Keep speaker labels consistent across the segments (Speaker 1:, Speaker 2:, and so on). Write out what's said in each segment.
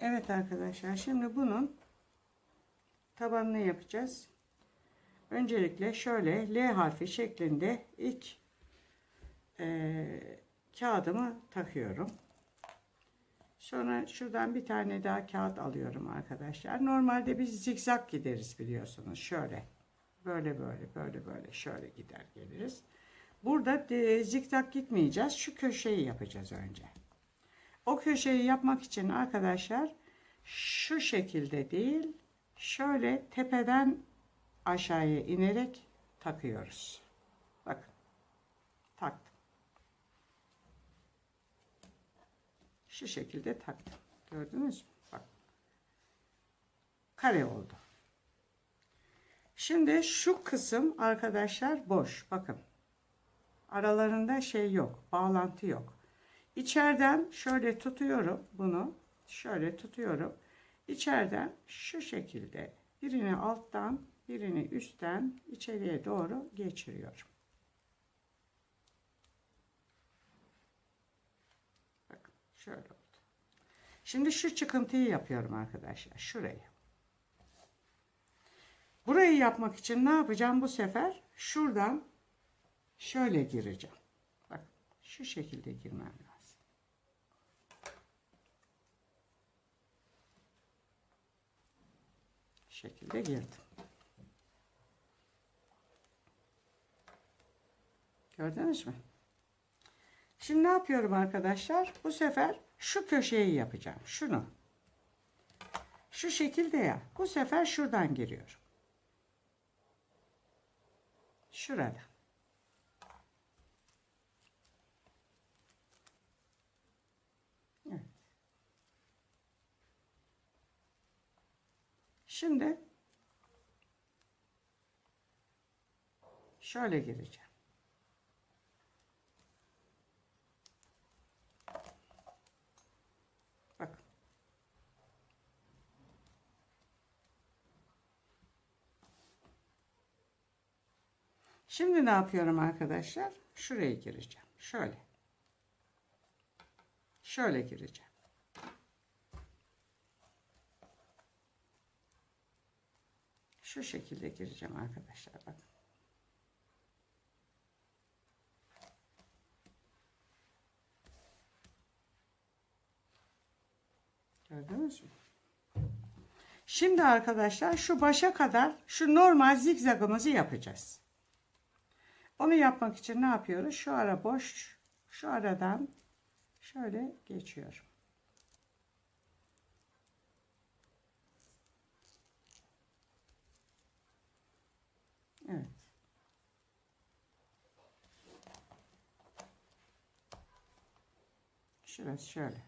Speaker 1: Evet arkadaşlar şimdi bunun tabanını yapacağız. Öncelikle şöyle L harfi şeklinde ilk eee, kağıdımı takıyorum. Sonra şuradan bir tane daha kağıt alıyorum arkadaşlar. Normalde biz zikzak gideriz biliyorsunuz. Şöyle. Böyle böyle böyle böyle şöyle gider geliriz. Burada e, gitmeyeceğiz. Şu köşeyi yapacağız önce. O köşeyi yapmak için arkadaşlar şu şekilde değil şöyle tepeden aşağıya inerek takıyoruz. Bakın. Taktım. Şu şekilde taktım. Gördünüz mü? Bak. Kare oldu. Şimdi şu kısım arkadaşlar boş. Bakın. Aralarında şey yok. Bağlantı yok. İçeriden şöyle tutuyorum bunu. Şöyle tutuyorum. İçeriden şu şekilde birini alttan birini üstten içeriye doğru geçiriyorum. Bakın şöyle oldu. Şimdi şu çıkıntıyı yapıyorum arkadaşlar. Şurayı. Burayı yapmak için ne yapacağım bu sefer? Şuradan şöyle gireceğim. Bak şu şekilde girmem lazım. Şu şekilde girdim. Gördünüz mü? Şimdi ne yapıyorum arkadaşlar? Bu sefer şu köşeyi yapacağım. Şunu. Şu şekilde ya. Bu sefer şuradan giriyorum. Şurada. Evet. Şimdi şöyle gireceğim. Bakın. Şimdi ne yapıyorum arkadaşlar? Şuraya gireceğim. Şöyle. Şöyle gireceğim. Şu şekilde gireceğim arkadaşlar. Bakın. Gördünüz mü? Şimdi arkadaşlar şu başa kadar şu normal zigzagımızı yapacağız. Onu yapmak için ne yapıyoruz? Şu ara boş, şu aradan şöyle geçiyorum. Evet. Şurası şöyle.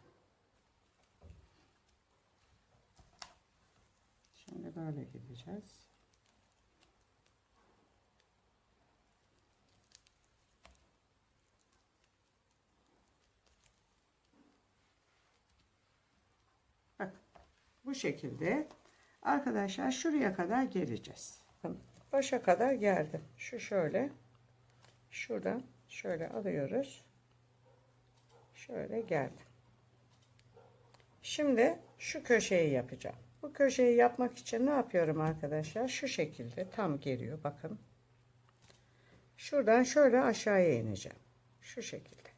Speaker 1: Şimdi böyle gideceğiz. Bak bu şekilde arkadaşlar şuraya kadar geleceğiz. Bakın, Başa kadar geldim. Şu şöyle. Şuradan şöyle alıyoruz. Şöyle geldim. Şimdi şu köşeyi yapacağım. Bu köşeyi yapmak için ne yapıyorum arkadaşlar? Şu şekilde tam geliyor bakın. Şuradan şöyle aşağıya ineceğim. Şu şekilde.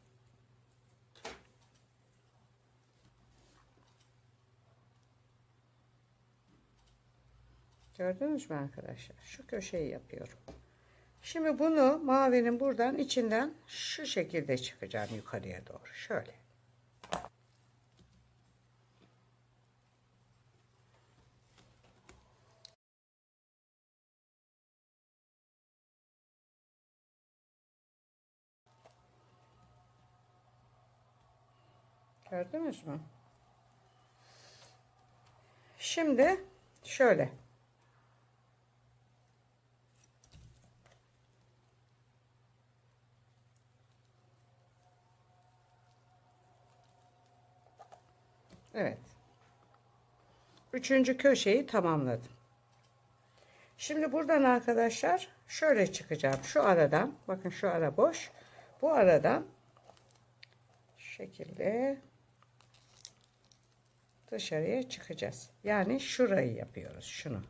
Speaker 1: Gördünüz mü arkadaşlar? Şu köşeyi yapıyorum. Şimdi bunu mavinin buradan içinden şu şekilde çıkacağım yukarıya doğru. Şöyle. Gördünüz mü? Şimdi şöyle. Evet. Üçüncü köşeyi tamamladım. Şimdi buradan arkadaşlar şöyle çıkacağım. Şu aradan bakın şu ara boş. Bu aradan şekilde dışarıya çıkacağız. Yani şurayı yapıyoruz. Şunu.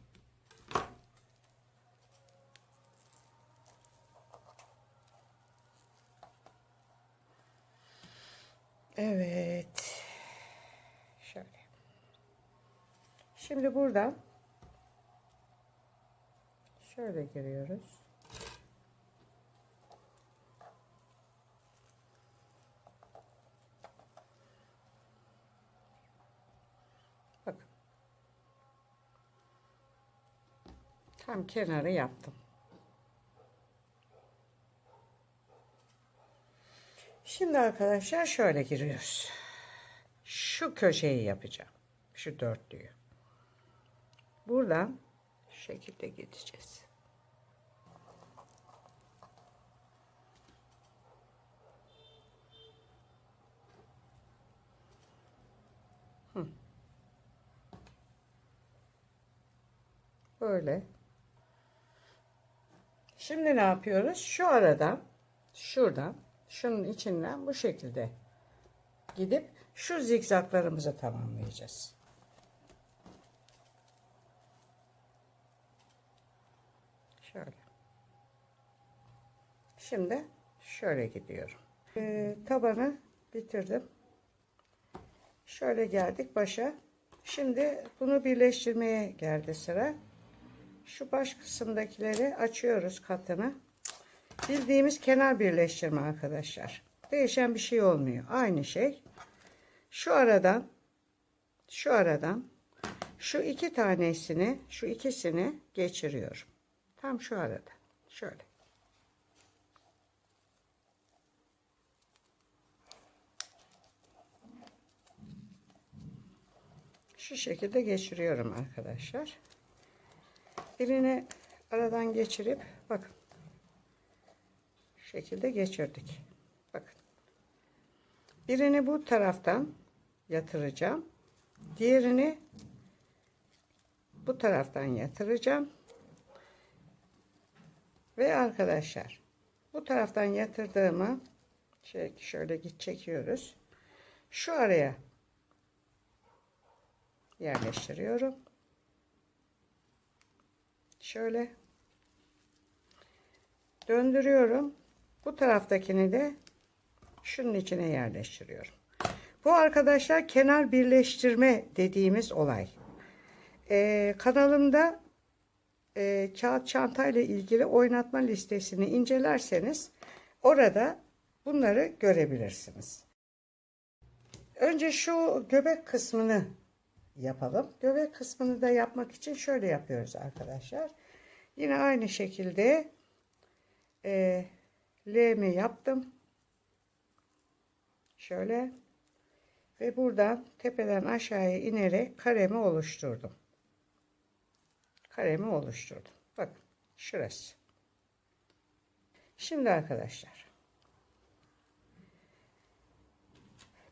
Speaker 1: Evet. Şöyle. Şimdi buradan şöyle giriyoruz. Bakın. Tam kenarı yaptım. Şimdi arkadaşlar şöyle giriyoruz. Şu köşeyi yapacağım. Şu dörtlüyü. Buradan şu şekilde gideceğiz. Hı. Böyle. Şimdi ne yapıyoruz? Şu aradan, şuradan, şunun içinden bu şekilde gidip şu zikzaklarımızı tamamlayacağız. Şöyle. Şimdi şöyle gidiyorum. Ee, tabanı bitirdim. Şöyle geldik başa. Şimdi bunu birleştirmeye geldi sıra. Şu baş kısımdakileri açıyoruz katını. Bildiğimiz kenar birleştirme arkadaşlar. Değişen bir şey olmuyor. Aynı şey. Şu aradan şu aradan şu iki tanesini şu ikisini geçiriyorum. Tam şu arada. Şöyle. Şu şekilde geçiriyorum arkadaşlar. Birini aradan geçirip bakın. Şu şekilde geçirdik. Bakın. Birini bu taraftan yatıracağım. Diğerini bu taraftan yatıracağım. Ve arkadaşlar bu taraftan yatırdığımı şey, şöyle git çekiyoruz. Şu araya yerleştiriyorum. Şöyle döndürüyorum. Bu taraftakini de şunun içine yerleştiriyorum. Bu arkadaşlar kenar birleştirme dediğimiz olay. Ee, kanalımda e, kağıt çantayla ilgili oynatma listesini incelerseniz orada bunları görebilirsiniz. Önce şu göbek kısmını yapalım. Göbek kısmını da yapmak için şöyle yapıyoruz arkadaşlar. Yine aynı şekilde e, L'mi yaptım. Şöyle ve buradan tepeden aşağıya inerek karemi oluşturdum. Karemi oluşturdum. Bakın şurası. Şimdi arkadaşlar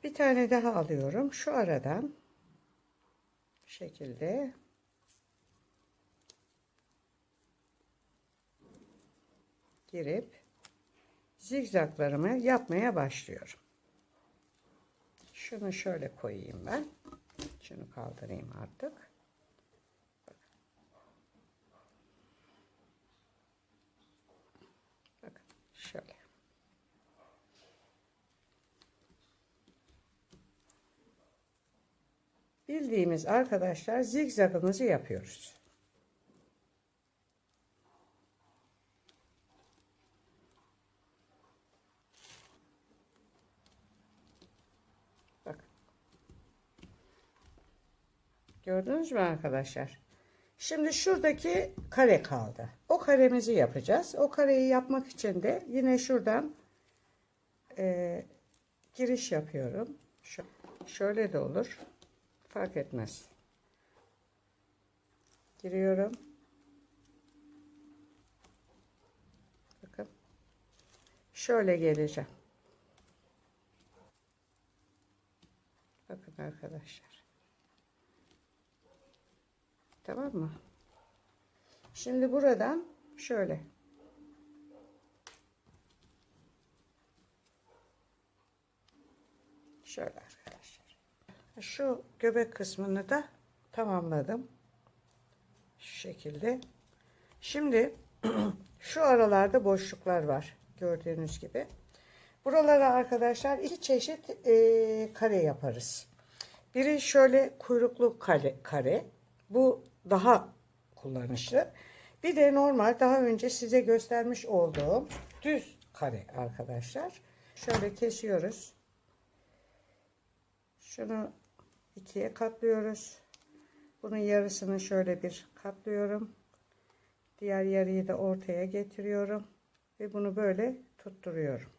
Speaker 1: bir tane daha alıyorum. Şu aradan şekilde girip zigzaglarımı yapmaya başlıyorum. Şunu şöyle koyayım ben. Şunu kaldırayım artık. Bakın şöyle. Bildiğimiz arkadaşlar zigzagımızı yapıyoruz. Bak. Gördünüz mü arkadaşlar? Şimdi şuradaki kare kaldı. O karemizi yapacağız. O kareyi yapmak için de yine şuradan e, giriş yapıyorum. Şöyle de olur. Fark etmez. Giriyorum. Bakın. Şöyle geleceğim. Bakın arkadaşlar. Tamam mı? Şimdi buradan şöyle. Şöyle. Şu göbek kısmını da tamamladım. Şu şekilde. Şimdi şu aralarda boşluklar var. Gördüğünüz gibi. Buralara arkadaşlar iki çeşit e, kare yaparız. Biri şöyle kuyruklu kare, kare. Bu daha kullanışlı. Bir de normal daha önce size göstermiş olduğum düz kare arkadaşlar. Şöyle kesiyoruz. Şunu ikiye katlıyoruz. Bunun yarısını şöyle bir katlıyorum. Diğer yarıyı da ortaya getiriyorum. Ve bunu böyle tutturuyorum.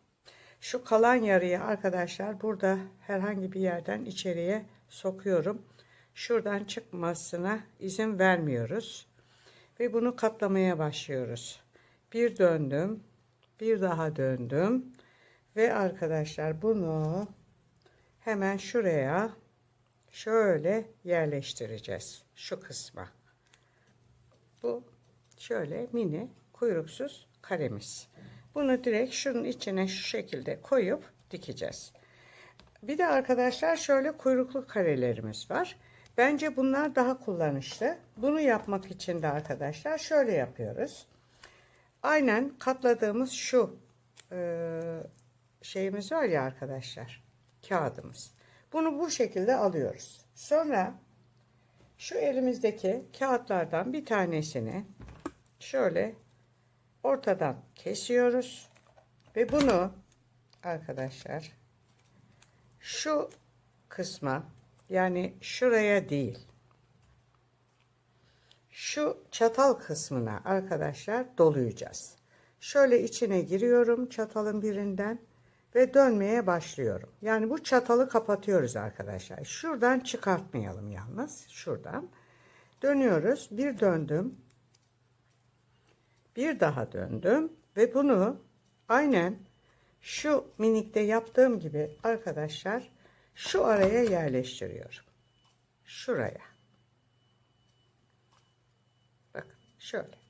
Speaker 1: Şu kalan yarıyı arkadaşlar burada herhangi bir yerden içeriye sokuyorum. Şuradan çıkmasına izin vermiyoruz. Ve bunu katlamaya başlıyoruz. Bir döndüm. Bir daha döndüm. Ve arkadaşlar bunu hemen şuraya şöyle yerleştireceğiz. Şu kısma. Bu şöyle mini kuyruksuz karemiz. Bunu direkt şunun içine şu şekilde koyup dikeceğiz. Bir de arkadaşlar şöyle kuyruklu karelerimiz var. Bence bunlar daha kullanışlı. Bunu yapmak için de arkadaşlar şöyle yapıyoruz. Aynen katladığımız şu e, şeyimiz var ya arkadaşlar. Kağıdımız. Bunu bu şekilde alıyoruz. Sonra şu elimizdeki kağıtlardan bir tanesini şöyle ortadan kesiyoruz ve bunu arkadaşlar şu kısma yani şuraya değil şu çatal kısmına arkadaşlar dolayacağız. Şöyle içine giriyorum çatalın birinden ve dönmeye başlıyorum. Yani bu çatalı kapatıyoruz arkadaşlar. Şuradan çıkartmayalım yalnız. Şuradan dönüyoruz. Bir döndüm. Bir daha döndüm ve bunu aynen şu minikte yaptığım gibi arkadaşlar şu araya yerleştiriyorum. Şuraya. Bakın şöyle.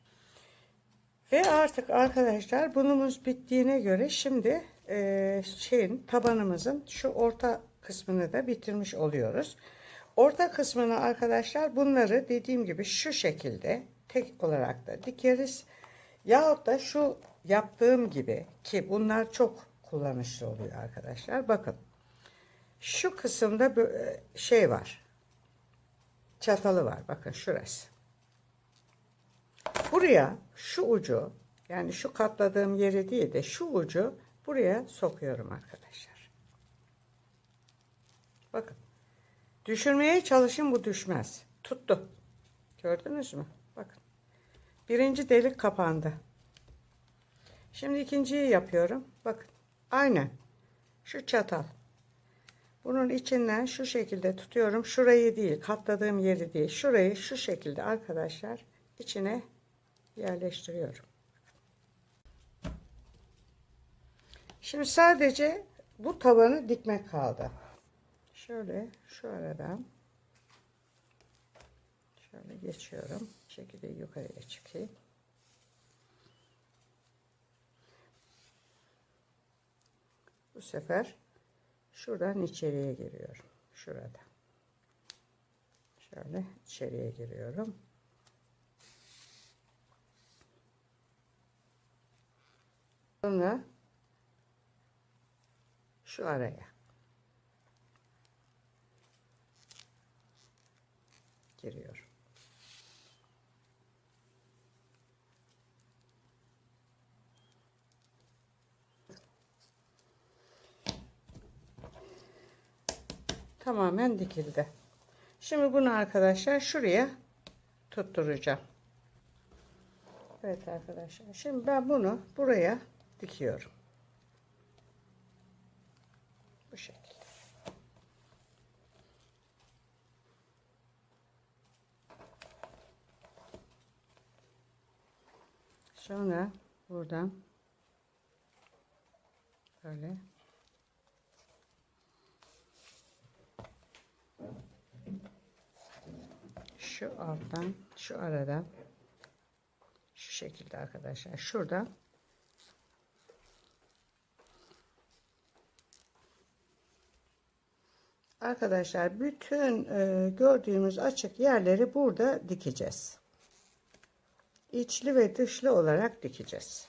Speaker 1: Ve artık arkadaşlar bunumuz bittiğine göre şimdi e, şeyin tabanımızın şu orta kısmını da bitirmiş oluyoruz. Orta kısmını arkadaşlar bunları dediğim gibi şu şekilde tek olarak da dikeriz. Yahut da şu yaptığım gibi ki bunlar çok kullanışlı oluyor arkadaşlar. Bakın şu kısımda böyle şey var. Çatalı var. Bakın şurası. Buraya şu ucu yani şu katladığım yeri değil de şu ucu buraya sokuyorum arkadaşlar. Bakın. Düşürmeye çalışın bu düşmez. Tuttu. Gördünüz mü? Bakın. Birinci delik kapandı. Şimdi ikinciyi yapıyorum. Bakın. Aynen. Şu çatal. Bunun içinden şu şekilde tutuyorum. Şurayı değil, katladığım yeri değil. Şurayı şu şekilde arkadaşlar içine yerleştiriyorum. Şimdi sadece bu tabanı dikmek kaldı. Şöyle şu aradan şöyle geçiyorum. Bu şekilde yukarıya çıkayım. Bu sefer şuradan içeriye giriyorum. Şurada. Şöyle içeriye giriyorum. Sonra şu araya giriyorum. Tamamen dikildi. Şimdi bunu arkadaşlar şuraya tutturacağım. Evet arkadaşlar. Şimdi ben bunu buraya dikiyorum. Bu şekilde. Sonra buradan böyle. Şu alttan şu aradan şu şekilde arkadaşlar. Şuradan Arkadaşlar bütün e, gördüğümüz açık yerleri burada dikeceğiz. İçli ve dışlı olarak dikeceğiz.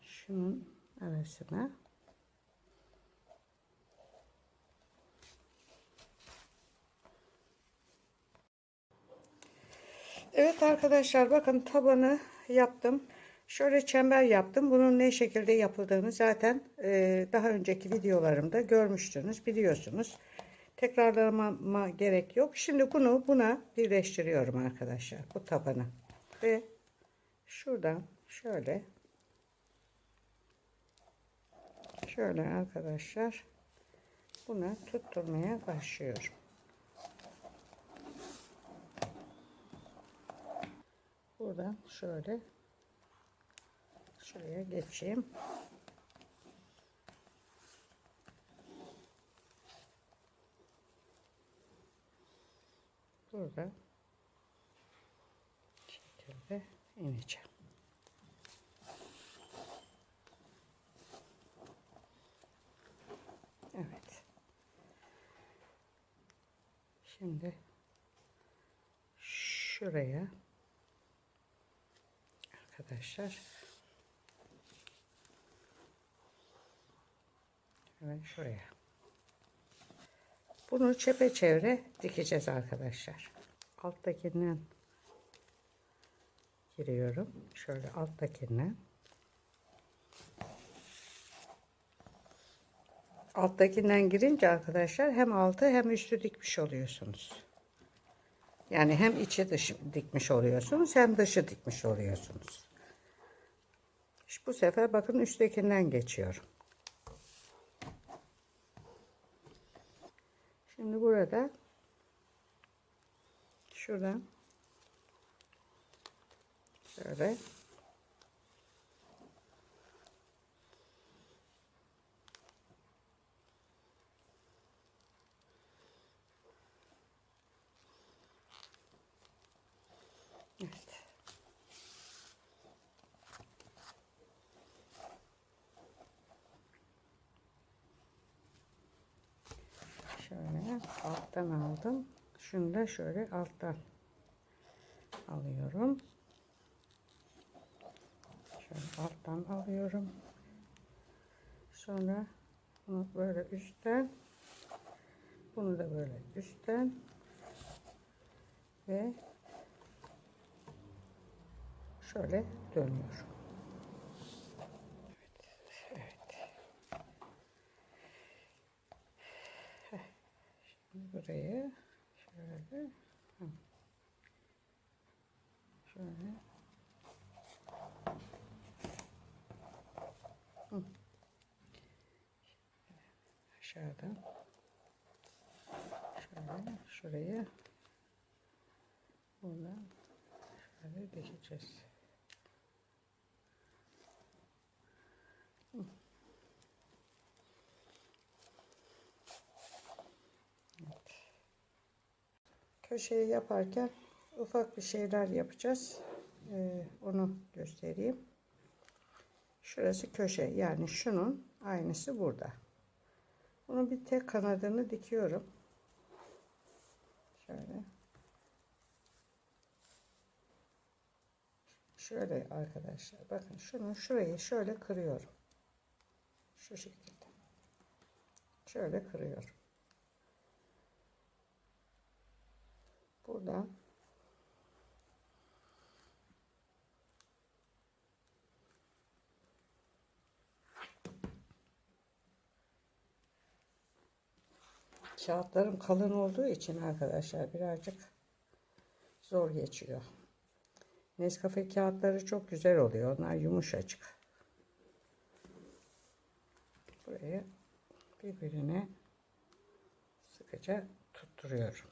Speaker 1: Şunun arasına. Evet arkadaşlar bakın tabanı yaptım. Şöyle çember yaptım. Bunun ne şekilde yapıldığını zaten e, daha önceki videolarımda görmüştünüz, biliyorsunuz. Tekrarlamama gerek yok. Şimdi bunu buna birleştiriyorum arkadaşlar. Bu tabanı. Ve şuradan şöyle şöyle arkadaşlar buna tutturmaya başlıyorum. Buradan şöyle şuraya geçeyim. Burada şekilde ineceğim. Evet. Şimdi şuraya arkadaşlar hemen şuraya bunu çepeçevre dikeceğiz arkadaşlar alttakinden giriyorum şöyle alttakinden alttakinden girince arkadaşlar hem altı hem üstü dikmiş oluyorsunuz yani hem içi dışı dikmiş oluyorsunuz hem dışı dikmiş oluyorsunuz. İşte bu sefer bakın üsttekinden geçiyorum. Şimdi burada. Şuradan şöyle Evet. Alttan aldım. Şunu da şöyle alttan alıyorum. Şöyle alttan alıyorum. Sonra bunu böyle üstten bunu da böyle üstten ve şöyle dönüyor. Burayı şöyle hı. şöyle Hı. aşağıdan şöyle şuraya buradan şöyle dikeceğiz. Köşeyi yaparken ufak bir şeyler yapacağız. Ee, onu göstereyim. Şurası köşe. Yani şunun aynısı burada. Bunun bir tek kanadını dikiyorum. Şöyle. Şöyle arkadaşlar. Bakın şunu şurayı şöyle kırıyorum. Şu şekilde. Şöyle kırıyorum. Buradan Kağıtlarım kalın olduğu için arkadaşlar birazcık zor geçiyor. Nescafe kağıtları çok güzel oluyor. Onlar yumuşacık. Buraya birbirine sıkıca tutturuyorum.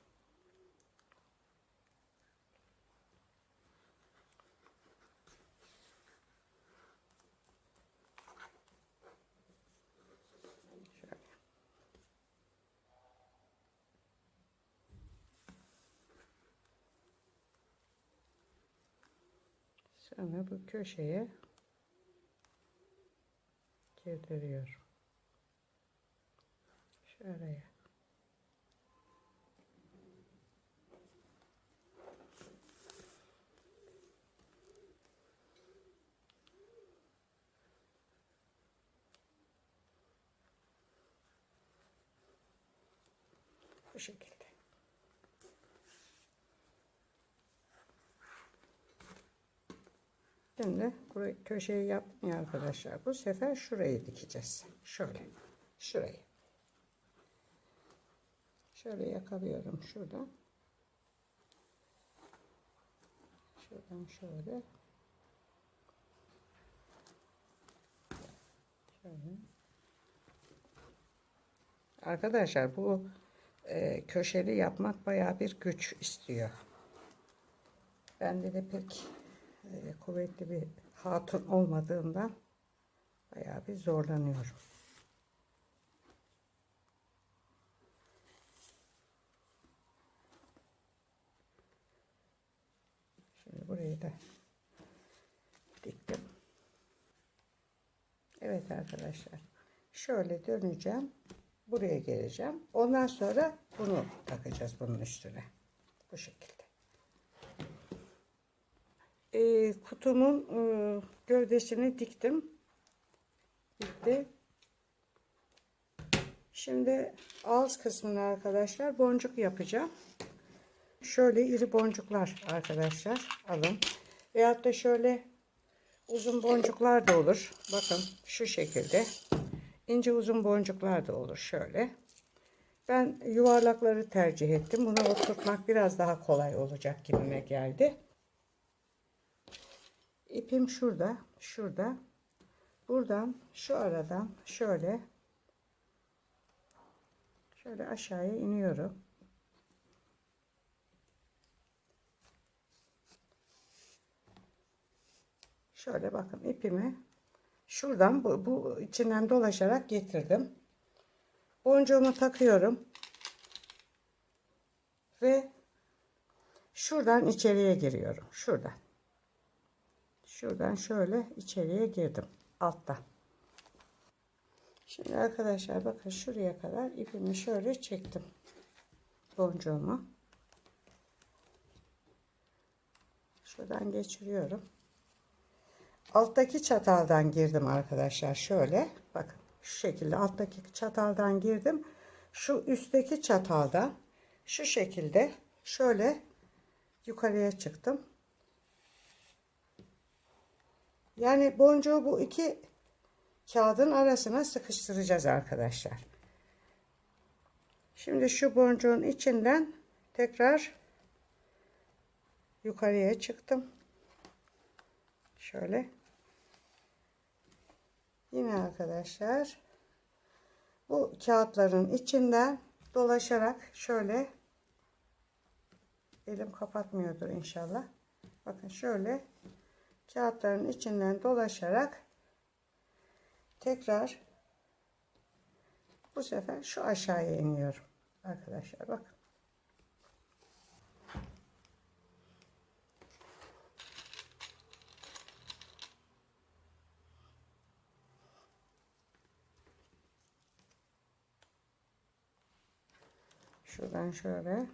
Speaker 1: Şöyle. Bu köşeye girdiriyorum. Şuraya. Bu şekilde. Şimdi burayı köşeyi yaptım ya arkadaşlar. Bu sefer şurayı dikeceğiz. Şöyle. Şurayı. Şöyle yakalıyorum şuradan. Şuradan şöyle. Şöyle. Arkadaşlar bu e, köşeli yapmak bayağı bir güç istiyor. Bende de pek e, kuvvetli bir hatun olmadığından bayağı bir zorlanıyorum. Şimdi burayı da diktim. Evet arkadaşlar. Şöyle döneceğim. Buraya geleceğim. Ondan sonra bunu takacağız bunun üstüne. Bu şekilde. Ee, kutumun e, gövdesini diktim. Bitti. Şimdi ağız kısmını arkadaşlar boncuk yapacağım. Şöyle iri boncuklar arkadaşlar alın. Veyahut da şöyle uzun boncuklar da olur. Bakın şu şekilde. ince uzun boncuklar da olur şöyle. Ben yuvarlakları tercih ettim. Bunu oturtmak biraz daha kolay olacak gibime geldi. İpim şurada, şurada. Buradan şu aradan şöyle şöyle aşağıya iniyorum. Şöyle bakın ipimi şuradan bu, bu içinden dolaşarak getirdim. Boncuğumu takıyorum. Ve şuradan içeriye giriyorum. Şuradan. Şuradan şöyle içeriye girdim. Altta. Şimdi arkadaşlar bakın şuraya kadar ipimi şöyle çektim. Boncuğumu. Şuradan geçiriyorum. Alttaki çataldan girdim arkadaşlar. Şöyle bakın şu şekilde alttaki çataldan girdim. Şu üstteki çataldan şu şekilde şöyle yukarıya çıktım. Yani boncuğu bu iki kağıdın arasına sıkıştıracağız arkadaşlar. Şimdi şu boncuğun içinden tekrar yukarıya çıktım. Şöyle. Yine arkadaşlar bu kağıtların içinden dolaşarak şöyle elim kapatmıyordur inşallah. Bakın şöyle kağıtların içinden dolaşarak tekrar bu sefer şu aşağıya iniyorum. Arkadaşlar bakın. Şuradan şöyle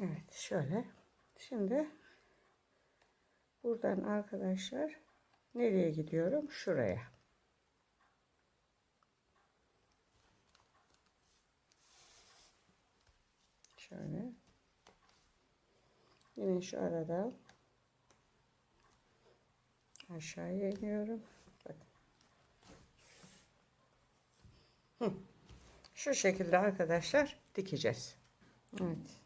Speaker 1: Evet şöyle. Şimdi buradan arkadaşlar nereye gidiyorum? Şuraya. Şöyle. Yine şu arada aşağıya iniyorum. Bakın. Şu şekilde arkadaşlar dikeceğiz. Evet.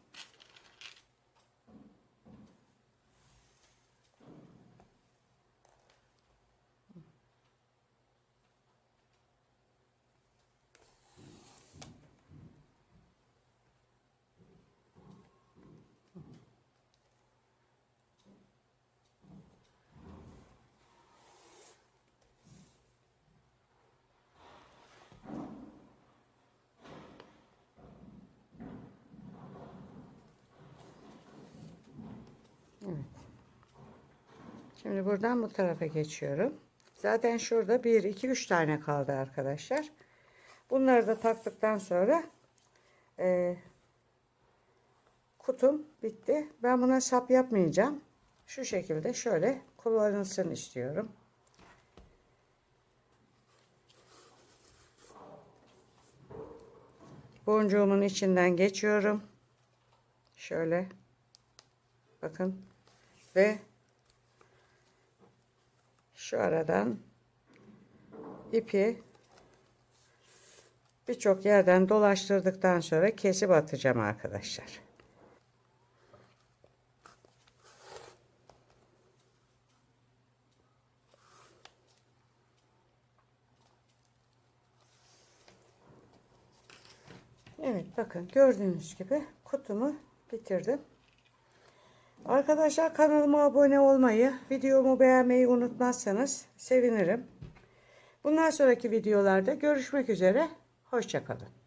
Speaker 1: Evet. Şimdi buradan bu tarafa geçiyorum. Zaten şurada 1, 2, 3 tane kaldı arkadaşlar. Bunları da taktıktan sonra e, kutum bitti. Ben buna sap yapmayacağım. Şu şekilde şöyle kullanılsın istiyorum. Boncuğumun içinden geçiyorum. Şöyle. Bakın. Ve şu aradan ipi birçok yerden dolaştırdıktan sonra kesip atacağım arkadaşlar. Evet bakın gördüğünüz gibi kutumu bitirdim. Arkadaşlar kanalıma abone olmayı, videomu beğenmeyi unutmazsanız sevinirim. Bundan sonraki videolarda görüşmek üzere. Hoşçakalın.